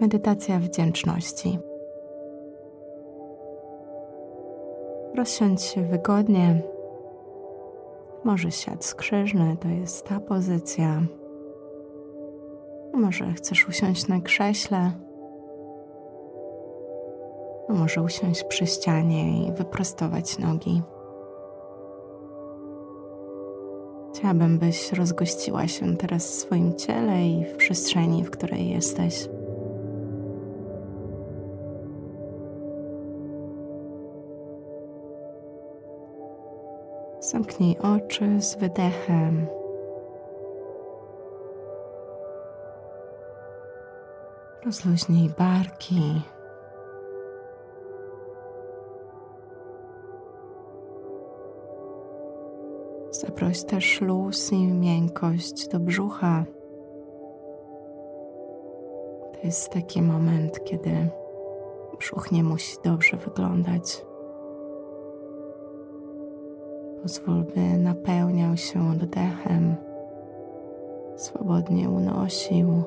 Medytacja wdzięczności. Rozsiądź się wygodnie. Może siad skrzyżny to jest ta pozycja. Może chcesz usiąść na krześle. Może usiąść przy ścianie i wyprostować nogi. Chciałabym, byś rozgościła się teraz w swoim ciele i w przestrzeni, w której jesteś. Zamknij oczy z wydechem. Rozluźnij barki. Zaproś też luz i miękkość do brzucha. To jest taki moment, kiedy brzuch nie musi dobrze wyglądać. Pozwól, by napełniał się oddechem, swobodnie unosił